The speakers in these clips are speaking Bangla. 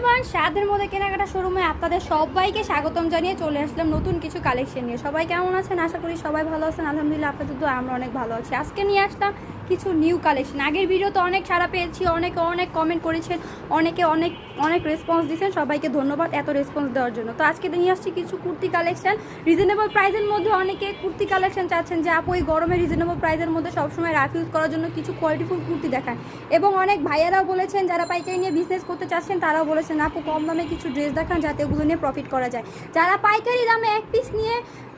এভরিওয়ান স্বাদের মধ্যে কেনাকাটা শোরুমে আপনাদের সবাইকে স্বাগতম জানিয়ে চলে আসলাম নতুন কিছু কালেকশন নিয়ে। সবাই কেমন আছেন? আশা করি সবাই ভালো আছেন। আলহামদুলিল্লাহ, আপনাদের তো আমরা অনেক ভালো আছি। আজকে নিয়ে আসলাম কিছু নিউ কালেকশন আগের ভিডিও তো অনেক সারা পেয়েছি, অনেকে অনেক কমেন্ট করেছেন, অনেকে অনেক অনেক রেসপন্স দিয়েছেন। সবাইকে ধন্যবাদ এত রেসপন্স দেওয়ার জন্য। তো আজকে নিয়ে আসছি কিছু কুর্তি কালেকশন রিজনেবল প্রাইজের মধ্যে অনেকে কুর্তি কালেকশন চাচ্ছেন যে, আপু, এই গরমে রিজনেবল প্রাইজের মধ্যে সবসময় রাফ ইউজ করার জন্য কিছু কোয়ালিটিফুল কুর্তি দেখান। এবং অনেক ভাইয়ারাও বলেছেন, যারা পাইকারি নিয়ে বিজনেস করতে চাচ্ছেন, তারাও বলেছেন আপু, কম দামে কিছু ড্রেস দেখান যাতে ওগুলো নিয়ে প্রফিট করা যায়। যারা পাইকারি দামে এক পিস নিয়ে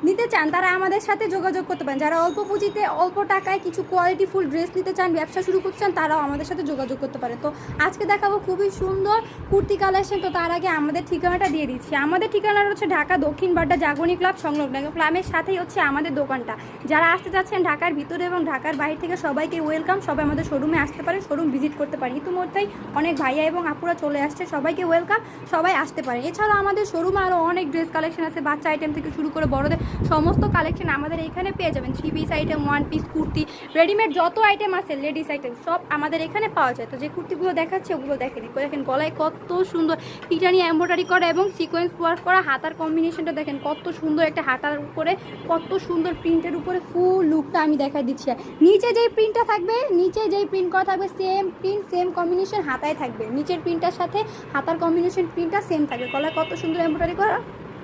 নিতে চান, তারা আমাদের সাথে যোগাযোগ করতে পারেন। যারা অল্প পুঁজিতে অল্প টাকায় কিছু কোয়ালিটি ফুল ড্রেস নিতে চান, ব্যবসা শুরু করতে চান, তারাও আমাদের সাথে যোগাযোগ করতে পারে তো আজকে দেখাবো খুবই সুন্দর কুর্তি কালেকশন তো তার আগে আমাদের ঠিকানাটা দিয়ে দিচ্ছি। আমাদের ঠিকানাটা হচ্ছে ঢাকা দক্ষিণ বাড্ডা জাগরণী ক্লাব সংলগ্ন। ক্লাবের সাথেই হচ্ছে আমাদের দোকানটা। যারা আসতে চাচ্ছেন ঢাকার ভিতরে এবং ঢাকার বাইরে থেকে, সবাইকে ওয়েলকাম সবাই আমাদের শোরুমে আসতে পারেন শোরুম ভিজিট করতে পারেন। ইতিমধ্যেই অনেক ভাইয়া এবং আপুরা চলে আসছে, সবাইকে ওয়েলকাম সবাই আসতে পারে এছাড়াও আমাদের শোরুমে আরও অনেক ড্রেস কালেকশন আছে। বাচ্চা আইটেম থেকে শুরু করে বড়দের সমস্ত কালেকশন আমাদের এখানে পেয়ে যাবেন। Three piece item one piece kurti readymade যত আইটেম আছে লেডিস আইটেম সব আমাদের এখানে পাওয়া যায়। তো যে কুর্তিগুলো দেখাচ্ছে, ওগুলো দেখে দিই দেখেন গলায় কত সুন্দর পিটানি এম্ব্রয়ডারি করা এবং সিকোয়েন্স ওয়ার্ক করা হাতার কম্বিনেশনটা দেখেন, কত সুন্দর একটা হাতার উপরে, কত সুন্দর প্রিন্টের উপরে ফুল লুকটা আমি দেখাই দিচ্ছি। নিচে যেই প্রিন্টটা থাকবে, নিচে যেই প্রিন্ট করা থাকবে সেম প্রিন্ট সেম কম্বিনেশন হাতায় থাকবে। নিচের প্রিন্টটার সাথে হাতার কম্বিনেশন প্রিন্টটা সেম থাকবে। গলায় কত সুন্দর এম্ব্রয়ডারি করা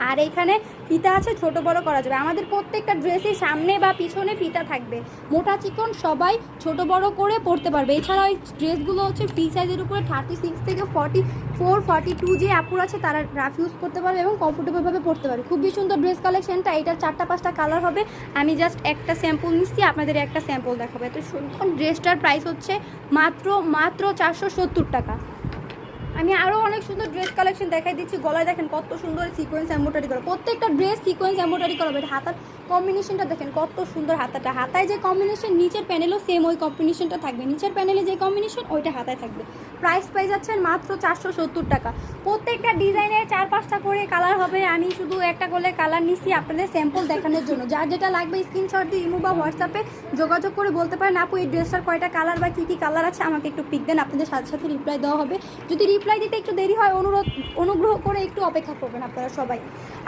আর এখানে ফিতা আছে, ছোট বড় করা যাবে। আমাদের প্রত্যেকটা ড্রেসের সামনে বা পিছনে ফিতা থাকবে। মোটা চিকন সবাই ছোট বড় করে পরতে পারবে। এছাড়া ওই ড্রেসগুলো হচ্ছে ফ্রি সাইজের উপরে থার্টি সিক্স থেকে ফর্টি ফোর ফর্টি টু যে আপুর আছে, তারা রাফ ইউজ করতে পারবে এবং কমফোর্টেবলভাবে পরতে পারবে। খুবই সুন্দর ড্রেস কালেকশনটা এটার চারটা পাঁচটা কালার হবে। আমি জাস্ট একটা স্যাম্পল নিচ্ছি, আপনাদের একটা স্যাম্পল দেখাবো। এত সুন্দর ড্রেসটার প্রাইস হচ্ছে মাত্র মাত্র চারশো সত্তর টাকা। আমি আরও অনেক সুন্দর ড্রেস কালেকশন দেখাই দিচ্ছি। গলায় দেখেন কত সুন্দর সিকোয়েন্স এম্বোটারি করা। প্রত্যেকটা ড্রেস সিকোয়েন্স এম্বোটারি করা। হবে হাতার কম্বিনেশনটা দেখেন কত সুন্দর হাতাটা। হাতায় যে কম্বিনেশন নিচের প্যানেলও সেম ওই কম্বিনেশনটা থাকবে। নিচের প্যানেলে যে কম্বিনেশন ওইটা হাতায় থাকবে। প্রাইস পেয়ে যাচ্ছেন মাত্র চারশো সত্তর টাকা। প্রত্যেকটা ডিজাইনের চার পাঁচটা করে কালার হবে। আমি শুধু একটা করে কালার নিচ্ছি আপনাদের স্যাম্পল দেখানোর জন্য। যার যেটা লাগবে স্ক্রিনশট দিয়ে ইমো বা হোয়াটসঅ্যাপে যোগাযোগ করে বলতে পারেন, আপু, এই ড্রেসটার কয়টা কালার বা কী কী কালার আছে? আমাকে একটু পিক দেন। আপনাদের সাথে সাথে রিপ্লাই দেওয়া হবে। যদি রিপ্লাই দিতে একটু দেরি হয়, অনুরোধ, অনুগ্রহ করে একটু অপেক্ষা করবেন আপনারা সবাই।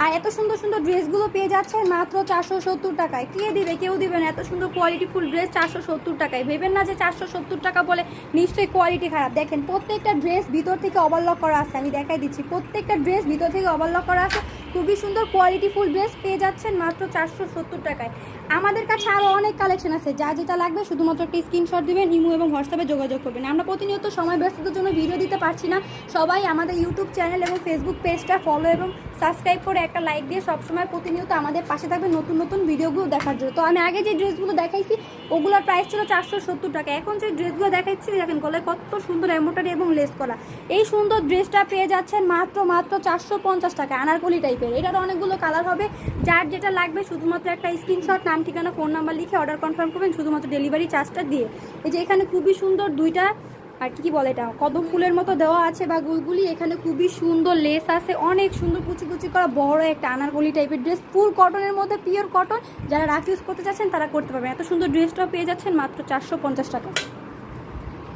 আর এত সুন্দর সুন্দর ড্রেসগুলো পেয়ে যাচ্ছেন মাত্র চারশো সত্তর টাকায়। কে দিবে, কেউ দিবে না, এত সুন্দর কোয়ালিটিফুল ড্রেস চারশো সত্তর টাকায়। ভেবেন না যে চারশো সত্তর টাকা বলে নিশ্চয়ই কোয়ালিটি খারাপ। দেখেন, প্রত্যেকটা ড্রেস ভিতর থেকে ওভারলক করা আছে, আমি দেখাই দিচ্ছি। প্রত্যেকটা ড্রেস ভিতর থেকে ওভারলক করা আছে। খুবই সুন্দর কোয়ালিটিফুল ড্রেস পেয়ে যাচ্ছেন মাত্র চারশো সত্তর টাকায়। আমাদের কাছে আরও অনেক কালেকশন আছে, যা যেটা লাগবে শুধুমাত্র একটি স্ক্রিনশট দেবেন ইমো এবং হোয়াটসঅ্যাপে যোগাযোগ করবেন। আমরা প্রতিনিয়ত সময় ব্যস্ততার জন্য ভিডিও দিতে পারছি না। সবাই আমাদের ইউটিউব চ্যানেল এবং ফেসবুক পেজটা ফলো এবং সাবস্ক্রাইব করে একটা লাইক দিয়ে সবসময় প্রতিনিয়ত আমাদের পাশে থাকবে নতুন নতুন ভিডিওগুলো দেখার জন্য। তো আমি আগে যে ড্রেসগুলো দেখাইছি, ওগুলোর প্রাইস ছিল চারশো সত্তর টাকা। এখন যে ড্রেসগুলো দেখাচ্ছি, দেখেন গলায় কত সুন্দর এমোটারি এবং লেস করা। এই সুন্দর ড্রেসটা পেয়ে যাচ্ছেন মাত্র মাত্র চারশো পঞ্চাশ টাকা, আনারকলি টাইপের এটার অনেকগুলো কালার হবে। যার যেটা লাগবে, শুধুমাত্র একটা স্ক্রিনশট নাম, ঠিকানা ফোন নাম্বার লিখে অর্ডার কনফার্ম করবেন, শুধুমাত্র ডেলিভারি চার্জটা দিয়ে। এই যে এখানে খুবই সুন্দর দুইটা আর কি বলে এটা? কদম ফুলের মতো দেওয়া আছে বা গুলগুলি। এখানে খুবই সুন্দর লেস আছে, অনেক সুন্দর কুচি কুচি করা বড় একটা আনারকলি টাইপের ড্রেস ফুল কটনের মধ্যে পিওর কটন যারা রাফ ইউজ করতে চাচ্ছেন, তারা করতে পারবেন। এত সুন্দর ড্রেসটাও পেয়ে যাচ্ছেন মাত্র চারশো পঞ্চাশ টাকা।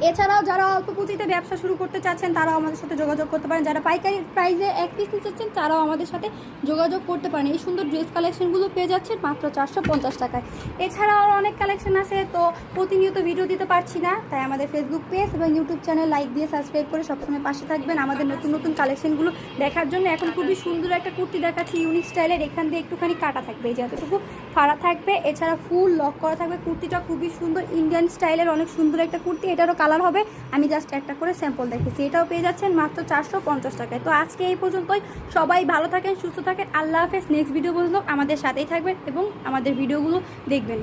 এছাড়াও যারা অল্প পুঁজিতে ব্যবসা শুরু করতে চাচ্ছেন, তারাও আমাদের সাথে যোগাযোগ করতে পারেন। যারা পাইকারি প্রাইসে এক পিস নিতে চাচ্ছেন তারাও আমাদের সাথে যোগাযোগ করতে পারেন। এই সুন্দর ড্রেস কালেকশনগুলো পেয়ে যাচ্ছেন মাত্র চারশো পঞ্চাশ টাকায়। এছাড়াও আরও অনেক কালেকশন আছে, তো প্রতিনিয়ত ভিডিও দিতে পারছি না, তাই আমাদের ফেসবুক পেজ এবং ইউটিউব চ্যানেল লাইক দিয়ে সাবস্ক্রাইব করে সবসময় পাশে থাকবেন আমাদের নতুন নতুন কালেকশনগুলো দেখার জন্য। এখন খুবই সুন্দর একটা কুর্তি দেখাচ্ছি ইউনিক স্টাইলের এখান দিয়ে একটুখানি কাটা থাকবে, এই যে এতটুকু। ফাড়া থাকবে, এছাড়া ফুল লক করা থাকবে। কুর্তিটা খুবই সুন্দর ইন্ডিয়ান স্টাইলের অনেক সুন্দর একটা কুর্তি, এটারও কালার হবে। আমি জাস্ট একটা করে স্যাম্পল দেখেছি এটাও পেয়ে যাচ্ছেন মাত্র চারশো পঞ্চাশ টাকায়। তো আজকে এই পর্যন্তই। সবাই ভালো থাকেন, সুস্থ থাকেন। আল্লাহ হাফেজ। নেক্সট ভিডিও পর্যন্ত আমাদের সাথেই থাকবেন এবং আমাদের ভিডিওগুলো দেখবেন।